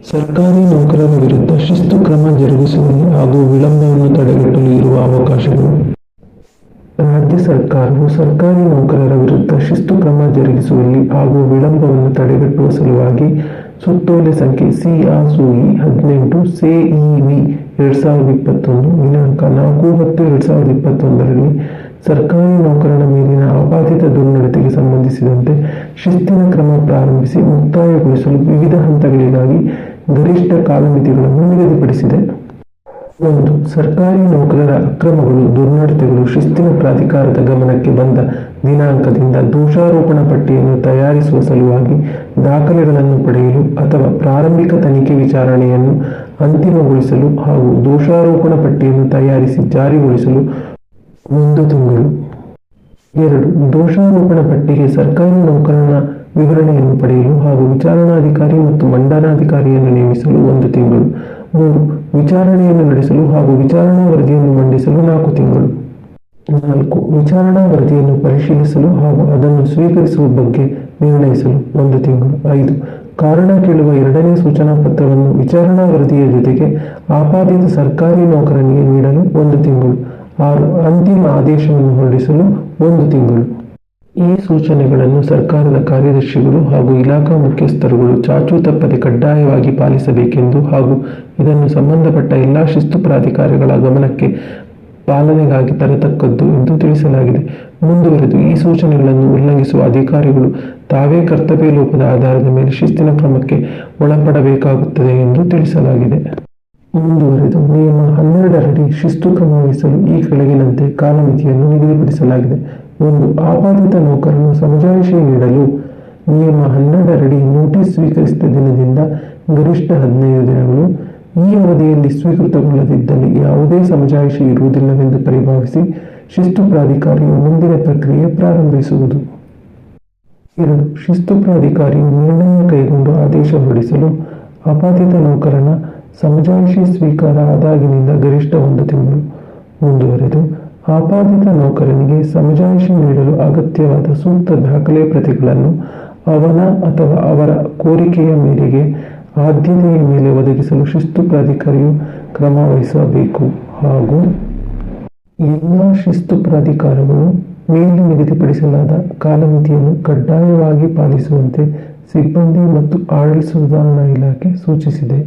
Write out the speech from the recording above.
ಸರ್ಕಾರಿ ನೌಕರರ ವಿರುದ್ಧ ಶಿಸ್ತು ಕ್ರಮ ಜರುಗಿಸುವಲ್ಲಿ ಹಾಗೂ ವಿಳಂಬವನ್ನು ತಡೆಗಟ್ಟಲು ಇರುವ ಅವಕಾಶಗಳು. ರಾಜ್ಯ ಸರ್ಕಾರವು ಸರ್ಕಾರಿ ನೌಕರರ ವಿರುದ್ಧ ಶಿಸ್ತು ಕ್ರಮ ಜರುಗಿಸುವಲ್ಲಿ ಹಾಗೂ ವಿಳಂಬವನ್ನು ತಡೆಗಟ್ಟುವ ಸಲುವಾಗಿ ಸುತ್ತೋಲೆ ಸಂಖ್ಯೆ ಸಿಆರ್ಸುಇ ಹದಿನೆಂಟು ಸಿಇವಿ ಎರಡ್ ಸಾವಿರದ ಇಪ್ಪತ್ತೊಂದು, ದಿನಾಂಕ ನಾಲ್ಕು ಹತ್ತು ಎರಡ್ ಸಾವಿರದ ಇಪ್ಪತ್ತೊಂದರಲ್ಲಿ ಸರ್ಕಾರಿ ನೌಕರರ ಮೇಲಿನ ಅಬಾಧಿತ ದುರ್ನಡತೆಗೆ ಸಂಬಂಧಿಸಿದಂತೆ ಶಿಸ್ತಿನ ಕ್ರಮ ಪ್ರಾರಂಭಿಸಿ ಮುಕ್ತಾಯಗೊಳಿಸಲು ವಿವಿಧ ಹಂತಗಳಿಗಾಗಿ ಗರಿಷ್ಠ ಕಾಲಮಿತಿಗಳನ್ನು ನಿಗದಿಪಡಿಸಿದೆ. ಒಂದು, ಸರ್ಕಾರಿ ನೌಕರರ ಅಕ್ರಮಗಳು, ದುರ್ನಡತೆಗಳು, ಶಿಸ್ತಿನ ಪ್ರಾಧಿಕಾರದ ಗಮನಕ್ಕೆ ಬಂದ ದಿನಾಂಕದಿಂದ ದೋಷಾರೋಪಣ ಪಟ್ಟಿಯನ್ನು ತಯಾರಿಸುವ ಸಲುವಾಗಿ ದಾಖಲೆಗಳನ್ನು ಪಡೆಯಲು ಅಥವಾ ಪ್ರಾರಂಭಿಕ ತನಿಖೆ ವಿಚಾರಣೆಯನ್ನು ಅಂತಿಮಗೊಳಿಸಲು ಹಾಗೂ ದೋಷಾರೋಪಣ ಪಟ್ಟಿಯನ್ನು ತಯಾರಿಸಿ ಜಾರಿಗೊಳಿಸಲು. ಒಂದು, ತಿಂಗಳು. ಎರಡು, ದೋಷಾರೋಪಣ ಪಟ್ಟಿಗೆ ಸರ್ಕಾರಿ ನೌಕರನ ವಿವರಣೆಯನ್ನು ಪಡೆಯಲು ಹಾಗೂ ವಿಚಾರಣಾಧಿಕಾರಿ ಮತ್ತು ಮಂಡನಾಧಿಕಾರಿಯನ್ನು ನೇಮಿಸಲು ಒಂದು ತಿಂಗಳು, ಮೂರು, ವಿಚಾರಣೆಯನ್ನು ನಡೆಸಲು ಹಾಗೂ ವಿಚಾರಣಾ ವರದಿಯನ್ನು ಮಂಡಿಸಲು ನಾಲ್ಕು ತಿಂಗಳು, ನಾಲ್ಕು, ವಿಚಾರಣಾ ವರದಿಯನ್ನು ಪರಿಶೀಲಿಸಲು ಹಾಗೂ ಅದನ್ನು ಸ್ವೀಕರಿಸುವ ಬಗ್ಗೆ ನಿರ್ಣಯಿಸಲು ಒಂದು ತಿಂಗಳು, ಐದು, ಕಾರಣ ಕೇಳುವ ಎರಡನೇ ಸೂಚನಾ ಪತ್ರವನ್ನು ವಿಚಾರಣಾ ವರದಿಯ ಜೊತೆಗೆ ಆಪಾದಿತ ಸರ್ಕಾರಿ ನೌಕರನಿಗೆ ನೀಡಲು ಒಂದು ತಿಂಗಳು, ಆರು, ಅಂತಿಮ ಆದೇಶವನ್ನು ಹೊರಡಿಸಲು ಒಂದು ತಿಂಗಳು. ಈ ಸೂಚನೆಗಳನ್ನು ಸರ್ಕಾರದ ಕಾರ್ಯದರ್ಶಿಗಳು ಹಾಗೂ ಇಲಾಖಾ ಮುಖ್ಯಸ್ಥರುಗಳು ಚಾಚೂ ತಪ್ಪದೆ ಕಡ್ಡಾಯವಾಗಿ ಪಾಲಿಸಬೇಕೆಂದು ಹಾಗೂ ಇದನ್ನು ಸಂಬಂಧಪಟ್ಟ ಎಲ್ಲಾ ಶಿಸ್ತು ಪ್ರಾಧಿಕಾರಗಳ ಗಮನಕ್ಕೆ ಪಾಲನೆಗಾಗಿ ತರತಕ್ಕದ್ದು ಎಂದು ತಿಳಿಸಲಾಗಿದೆ. ಮುಂದುವರೆದು ಈ ಸೂಚನೆಗಳನ್ನು ಉಲ್ಲಂಘಿಸುವ ಅಧಿಕಾರಿಗಳು ತಾವೇ ಕರ್ತವ್ಯ ಲೋಪದ ಆಧಾರದ ಮೇಲೆ ಶಿಸ್ತಿನ ಕ್ರಮಕ್ಕೆ ಒಳಪಡಬೇಕಾಗುತ್ತದೆ ಎಂದು ತಿಳಿಸಲಾಗಿದೆ. ಮುಂದುವರೆದು ನಿಯಮ ಹನ್ನೆರಡರಡಿ ಶಿಸ್ತು ಕ್ರಮ ವಹಿಸಲು ಈ ಕೆಳಗಿನಂತೆ ಕಾಲಮಿತಿಯನ್ನು ನಿಗದಿಪಡಿಸಲಾಗಿದೆ. ಒಂದು ಆಪಾದಿತ ನೌಕರನು ಸಮಜಾಯಿಷಿ ನೀಡಲು ನಿಯಮ ಹನ್ನೆರಡರಡಿ ನೋಟಿಸ್ ಸ್ವೀಕರಿಸಿದ ದಿನದಿಂದ ಗರಿಷ್ಠ ಹದಿನೈದು ದಿನಗಳು. ಈ ಅವಧಿಯಲ್ಲಿ ಸ್ವೀಕೃತಗೊಳ್ಳದಿದ್ದಲ್ಲಿ ಯಾವುದೇ ಸಮಜಾಯಿಷಿ ಇರುವುದಿಲ್ಲವೆಂದು ಪರಿಭಾವಿಸಿ ಶಿಸ್ತು ಪ್ರಾಧಿಕಾರಿಯು ಮುಂದಿನ ಪ್ರಕ್ರಿಯೆ ಪ್ರಾರಂಭಿಸುವುದು. ಎರಡು, ಶಿಸ್ತು ಪ್ರಾಧಿಕಾರಿಯು ನಿರ್ಣಯ ಕೈಗೊಂಡು ಆದೇಶ ಹೊರಡಿಸಲು ಅಪಾದಿತ ನೌಕರನ ಸಮಜಾಯಿಷಿ ಸ್ವೀಕಾರ ಆದಾಗಿನಿಂದ ಗರಿಷ್ಠ ಒಂದು ತಿಂಗಳು. ಮುಂದುವರೆದು ಆಪಾದಿತ ನೌಕರನಿಗೆ ಸಮಜಾಯಿಷಿ ನೀಡಲು ಅಗತ್ಯವಾದ ಸೂಕ್ತ ದಾಖಲೆ ಪ್ರತಿಗಳನ್ನು ಅವನ ಅಥವಾ ಅವರ ಕೋರಿಕೆಯ ಮೇರೆಗೆ ಆದ್ಯತೆಯ ಮೇಲೆ ಒದಗಿಸಲು ಶಿಸ್ತು ಪ್ರಾಧಿಕಾರಿಯು ಕ್ರಮ ವಹಿಸಬೇಕು. ಹಾಗೂ ಎಲ್ಲ ಶಿಸ್ತು ಪ್ರಾಧಿಕಾರಗಳು ಮೇಲೆ ನಿಗದಿಪಡಿಸಲಾದ ಕಾಲಮಿತಿಯನ್ನು ಕಡ್ಡಾಯವಾಗಿ ಪಾಲಿಸುವಂತೆ ಸಿಬ್ಬಂದಿ ಮತ್ತು ಆಡಳಿತ ಸುಧಾರಣಾ ಇಲಾಖೆ ಸೂಚಿಸಿದೆ.